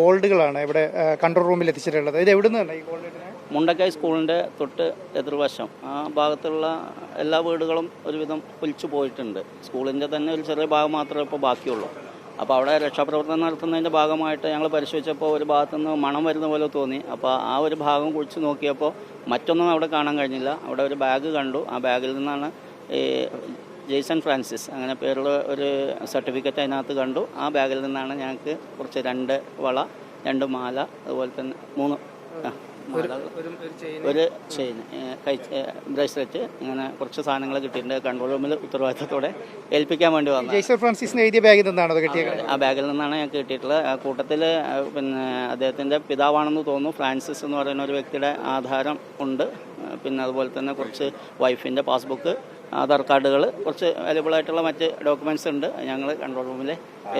ഗോൾഡുകളാണ് ഇവിടെ കൺട്രോൾ റൂമിൽ എത്തിച്ചിട്ടുള്ളത്. ഇത് എവിടെ നിന്നാണ് ഈ ഗോൾഡ് മുണ്ടക്കായ് സ്കൂളിന്റെ തൊട്ട് എതിർവശം. ആ ഭാഗത്തുള്ള എല്ലാ വീടുകളും ഒരുവിധം ഒലിച്ചു പോയിട്ടുണ്ട്. സ്കൂളിന്റെ തന്നെ ഒരു ചെറിയ ഭാഗം മാത്രമേ ഇപ്പോൾ ബാക്കിയുള്ളൂ. അപ്പോൾ അവിടെ രക്ഷാപ്രവർത്തനം നടത്തുന്നതിന്റെ ഭാഗമായിട്ട് ഞങ്ങൾ പരിശോധിച്ചപ്പോൾ ഒരു ഭാഗത്തുനിന്ന് മണം വരുന്ന പോലെ തോന്നി. അപ്പോൾ ആ ഒരു ഭാഗം കുഴിച്ച് നോക്കിയപ്പോൾ മറ്റൊന്നും അവിടെ കാണാൻ കഴിഞ്ഞില്ല. അവിടെ ഒരു ബാഗ് കണ്ടു. ആ ബാഗിൽ നിന്നാണ് ഈ ജെയ്സൺ ഫ്രാൻസിസ്. അങ്ങനെ പേരുള്ള ഒരു സർട്ടിഫിക്കറ്റ് അതിനകത്ത് കണ്ടു. ആ ബാഗിൽ നിന്നാണ് ഞങ്ങൾക്ക് കുറച്ച് രണ്ട് വള രണ്ട് മാല അതുപോലെ തന്നെ മൂന്ന് ഒരു ചെയിൻ കൈ ബ്രേസ്ലെറ്റ്. ഇങ്ങനെ കുറച്ച് സാധനങ്ങൾ കിട്ടിയിട്ടുണ്ട്. കൺട്രോൾ റൂമിൽ ഉത്തരവാദിത്തത്തോടെ ഏൽപ്പിക്കാൻ വേണ്ടി വന്നു ജെയ്സൺ ഫ്രാൻസിസ് എഴുതിയ ബാഗിൽ നിന്നാണ് കിട്ടിയത് ആ ബാഗിൽ നിന്നാണ് ഞങ്ങൾക്ക് കിട്ടിയിട്ടുള്ളത്. ആ കൂട്ടത്തിൽ പിന്നെ അദ്ദേഹത്തിന്റെ പിതാവാണെന്ന് തോന്നുന്നു. ഫ്രാൻസിസ് എന്ന് പറയുന്ന ഒരു വ്യക്തിയുടെ ആധാരം ഉണ്ട്. പിന്നെ അതുപോലെ തന്നെ കുറച്ച് വൈഫിന്റെ പാസ്ബുക്ക് ആധാർ കാർഡുകൾ കുറച്ച് വാല്യബിൾ ആയിട്ടുള്ള മറ്റ് ഡോക്യുമെന്റ്സ് ഉണ്ട്. ഞങ്ങൾ കൺട്രോൾ റൂമിൽ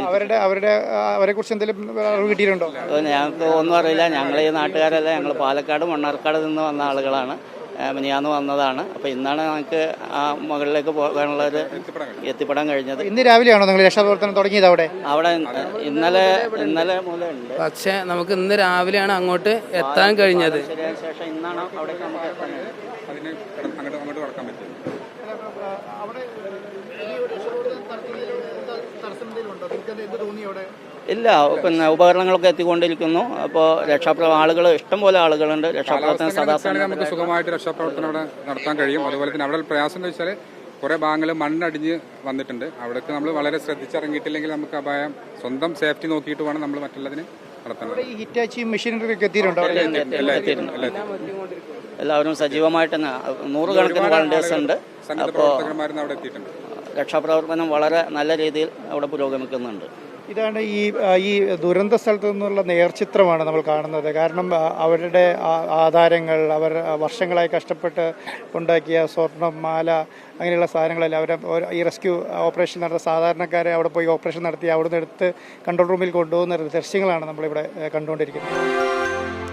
അവരുടെ അവരുടെ അവരെ കുറിച്ച് എന്തെങ്കിലും കിട്ടിയിട്ടുണ്ടോ? ഞങ്ങൾക്ക് ഒന്നും അറിയില്ല. ഞങ്ങൾ ഈ നാട്ടുകാരല്ല. ഞങ്ങൾ പാലക്കാട് മണ്ണാർക്കാട് നിന്ന് വന്ന ആളുകളാണ്. മിനിയാന്ന് വന്നതാണ് അപ്പോൾ ഇന്നാണ് നമുക്ക് ആ മുകളിലേക്ക് പോകാനുള്ള ഒരു എത്തിപ്പെടാൻ കഴിഞ്ഞത് ഇന്ന് രാവിലെയാണോ നിങ്ങൾ രക്ഷാപ്രവർത്തനം തുടങ്ങിയത് അവിടെ അവിടെ ഇന്നലെ ഇന്നലെ മൂലമുണ്ട് പക്ഷേ നമുക്ക് ഇന്ന് രാവിലെയാണ് അങ്ങോട്ട് എത്താൻ കഴിഞ്ഞത് ശരിയായ ശേഷം ഇന്നാണ് അവിടെ നമുക്ക് ഇല്ല പിന്നെ ഉപകരണങ്ങളൊക്കെ എത്തിക്കൊണ്ടിരിക്കുന്നു. അപ്പോൾ രക്ഷാപ്രവർത്തനം ആളുകൾ ഇഷ്ടംപോലെ ആളുകളുണ്ട്. രക്ഷാപ്രവർത്തനം കാലാവസ്ഥ നമുക്ക് സുഖമായിട്ട് രക്ഷാപ്രവർത്തനം അവിടെ നടത്താൻ കഴിയും. അതുപോലെ തന്നെ അവിടെ പ്രയാസം എന്ന് വെച്ചാൽ കുറേ ഭാഗങ്ങൾ മണ്ണടിഞ്ഞ് വന്നിട്ടുണ്ട്. അവിടേക്ക് നമ്മൾ വളരെ ശ്രദ്ധിച്ചിറങ്ങിയിട്ടില്ലെങ്കിൽ നമുക്ക് അപായം സ്വന്തം സേഫ്റ്റി നോക്കിയിട്ട് വേണം നമ്മൾ മറ്റുള്ളതിന് ഹിറ്റാച്ചി മെഷീനറി ഒക്കെ എല്ലാവരും സജീവമായിട്ട് തന്നെ നൂറുകണക്കിന് വളണ്ടിയേഴ്സ് ഉണ്ട്. അപ്പോൾ രക്ഷാപ്രവർത്തനം വളരെ നല്ല രീതിയിൽ അവിടെ പുരോഗമിക്കുന്നുണ്ട്. ഇതാണ് ഈ ഈ ദുരന്ത സ്ഥലത്തു നിന്നുള്ള നേർചിത്രമാണ് നമ്മൾ കാണുന്നത്. കാരണം അവരുടെ ആധാരങ്ങൾ അവർ വർഷങ്ങളായി കഷ്ടപ്പെട്ട് ഉണ്ടാക്കിയ സ്വർണം മാല അങ്ങനെയുള്ള സാധനങ്ങളെല്ലാം അവരെ ഈ റെസ്ക്യൂ ഓപ്പറേഷൻ നടത്ത സാധാരണക്കാരെ അവിടെ പോയി ഓപ്പറേഷൻ നടത്തി അവിടുന്ന് എടുത്ത് കൺട്രോൾ റൂമിൽ കൊണ്ടുപോകുന്ന ദൃശ്യങ്ങളാണ് നമ്മളിവിടെ കണ്ടുകൊണ്ടിരിക്കുന്നത്.